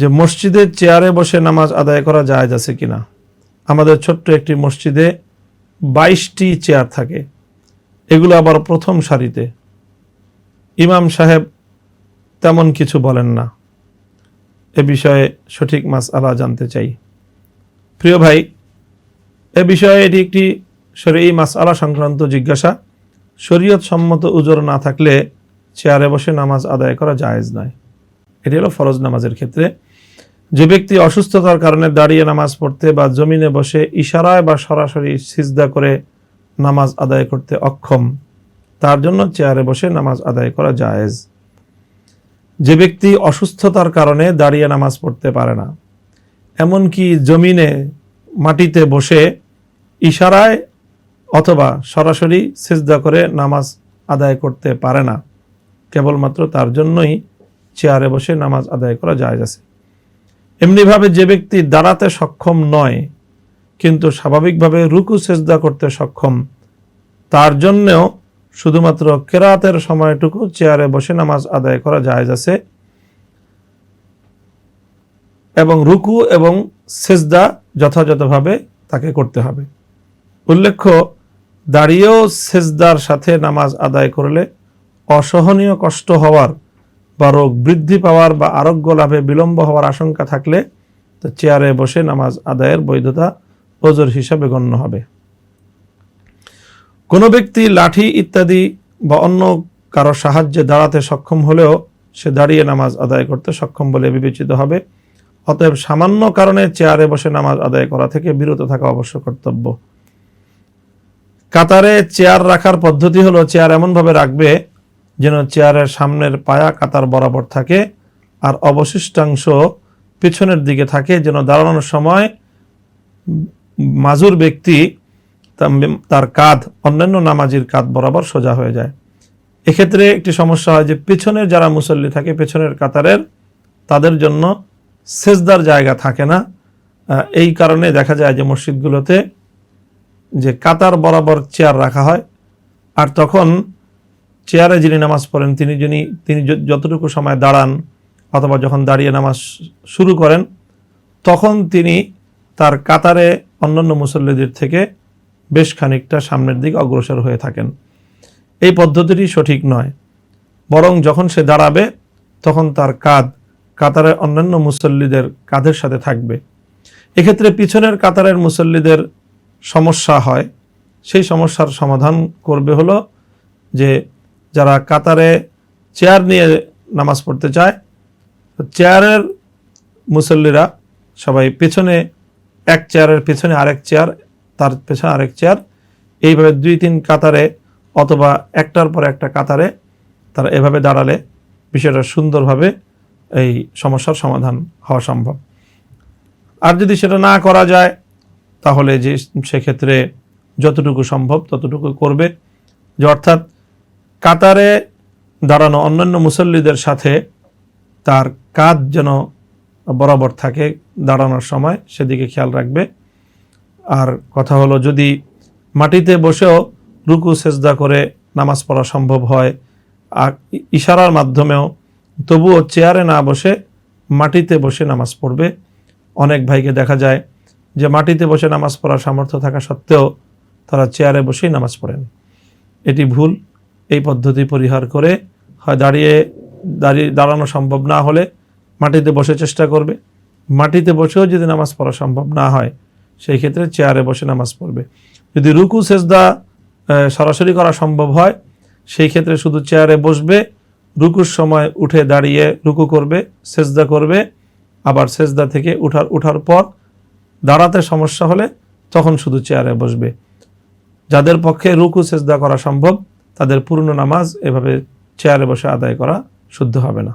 যে মসজিদের চেয়ারে বসে নামাজ আদায় করা জায়েজ আছে কিনা? আমাদের ছোট্ট একটি মসজিদে বাইশটি চেয়ার থাকে। এগুলো আবার প্রথম সারিতে। ইমাম সাহেব তেমন কিছু বলেন না। এ বিষয়ে সঠিক মাস আলা জানতে চাই। প্রিয় ভাই, এ বিষয়ে এটি একটি এই মাস আলা সংক্রান্ত জিজ্ঞাসা। শরীয়ত সম্মত উজোর না থাকলে চেয়ারে বসে নামাজ আদায় করা জায়েজ নয়। এটি হলো ফরজ নামাজের ক্ষেত্রে যে ব্যক্তি অসুস্থতার কারণে দাঁড়িয়ে নামাজ পড়তে বা জমিনে বসে ইশারায় বা সরাসরি সিজদা করে নামাজ আদায় করতে অক্ষম, তার জন্য চেয়ারে বসে নামাজ আদায় করা জায়েজ। যে ব্যক্তি অসুস্থতার কারণে দাঁড়িয়ে নামাজ পড়তে পারে না, এমনকি জমিনে মাটিতে বসে ইশারায় অথবা সরাসরি সিজদা করে নামাজ আদায় করতে পারে না, কেবলমাত্র তার জন্যই চেয়ারে বসে নামাজ আদায় করা জায়েজ আছে। এমনিভাবে যে ব্যক্তি দাঁড়াতে সক্ষম নয়, কিন্তু স্বাভাবিকভাবে রুকু সেজদা করতে সক্ষম, তার জন্যেও শুধুমাত্র কেরাতের সময়টুকু চেয়ারে বসে নামাজ আদায় করা জায়েজ আছে। এবং রুকু এবং সেজদা যথাযথভাবে তাকে করতে হবে। উল্লেখ্য, দাঁড়িয়েও সেজদার সাথে নামাজ আদায় করলে অসহনীয় কষ্ট হওয়ার বা রোগ বৃদ্ধি পাওয়ার বা আরোগ্য লাভে বিলম্ব হওয়ার আশঙ্কা থাকলে তো চেয়ারে বসে নামাজ আদায়ের বৈধতা ওজোর হিসাবে গণ্য হবে। কোনো ব্যক্তি লাঠি ইত্যাদি বা অন্য কারও সাহায্যে দাঁড়াতে সক্ষম হলেও সে দাঁড়িয়ে নামাজ আদায় করতে সক্ষম বলে বিবেচিত হবে। অতএব সামান্য কারণে চেয়ারে বসে নামাজ আদায় করা থেকে বিরত থাকা অবশ্য কর্তব্য। কাতারে চেয়ার রাখার পদ্ধতি হলো চেয়ার এমনভাবে রাখবে যেন চেয়ারের সামনের পায়া কাতার বরাবর থাকে আর অবশিষ্টাংশ পিছনের দিকে থাকে, যেন দাঁড়ানোর সময় মাজুর ব্যক্তি তার কাঁধ, অন্যান্য নামাজির কাঁধ বরাবর সোজা হয়ে যায়। এক্ষেত্রে একটি সমস্যা হয় যে পেছনের যারা মুসল্লি থাকে, পেছনের কাতারের, তাদের জন্য সেজদার জায়গা থাকে না। এই কারণে দেখা যায় যে মসজিদগুলোতে যে কাতার বরাবর চেয়ার রাখা হয়, আর তখন চেয়ারে যিনি নামাজ পড়েন, তিনি যিনি, তিনি যতটুকু সময় দাঁড়ান অথবা যখন দাঁড়িয়ে নামাজ শুরু করেন, তখন তিনি তার কাতারে অন্যান্য মুসল্লিদের থেকে বেশ খানিকটা সামনের দিকে অগ্রসর হয়ে থাকেন। এই পদ্ধতিটি সঠিক নয়। বরং যখন সে দাঁড়াবে, তখন তার কাঁধ কাতারের অন্যান্য মুসল্লিদের কাঁধের সাথে থাকবে। এক্ষেত্রে পিছনের কাতারের মুসল্লিদের সমস্যা হয়। সেই সমস্যার সমাধান করবে হলো যে যারা কাতারে চেয়ার নিয়ে নামাজ পড়তে চায় চেয়ারের মুসল্লিরা সবাই পেছনে এক চেয়ারের পেছনে আরেক চেয়ার, তার পেছনে আরেক চেয়ার। এইভাবে দুই তিন কাতারে অথবা একটার পর একটা কাতারে তারা এভাবে দাঁড়ালে বিষয়টা সুন্দরভাবে এই সমস্যার সমাধান হওয়া সম্ভব। আর যদি সেটা না করা যায়, তাহলে যে সেক্ষেত্রে যতটুকু সম্ভব ততটুকু করবে। যে অর্থাৎ কাতারে দাঁড়ানো অন্যান্য মুসল্লিদের সাথে তার কাজ যেন বরাবর থাকে দাঁড়ানোর সময়, সেদিকে খেয়াল রাখবে। আর কথা হলো, যদি মাটিতে বসেও রুকু, সেজদা করে নামাজ পড়া সম্ভব হয়, আর ইশারার মাধ্যমেও, তবুও চেয়ারে না বসে মাটিতে বসে নামাজ পড়বে। অনেক ভাইকে দেখা যায় যে মাটিতে বসে নামাজ পড়ার সামর্থ্য থাকা সত্ত্বেও তারা চেয়ারে বসেই নামাজ পড়েন। এটি ভুল। এই পদ্ধতি পরিহার করে হয় দাঁড়িয়ে দাঁড়িয়ে দাঁড়ানো সম্ভব না হলে মাটিতে বসে চেষ্টা করবে। মাটিতে বসেও যদি নামাজ পড়া সম্ভব না হয়, সেই ক্ষেত্রে চেয়ারে বসে নামাজ পড়বে। যদি রুকু, সেজদা সরাসরি করা সম্ভব হয়, সেই ক্ষেত্রে শুধু চেয়ারে বসবে, রুকুর সময় উঠে দাঁড়িয়ে রুকু করবে, সেজদা করবে, আবার সেজদা থেকে উঠার উঠার পর দাঁড়াতে সমস্যা হলে তখন শুধু চেয়ারে বসবে। যাদের পক্ষে রুকু, সেজদা করা সম্ভব তাদের পূর্ণ নামাজ এভাবে চেয়ারে বসে আদায় করা শুদ্ধ হবে না।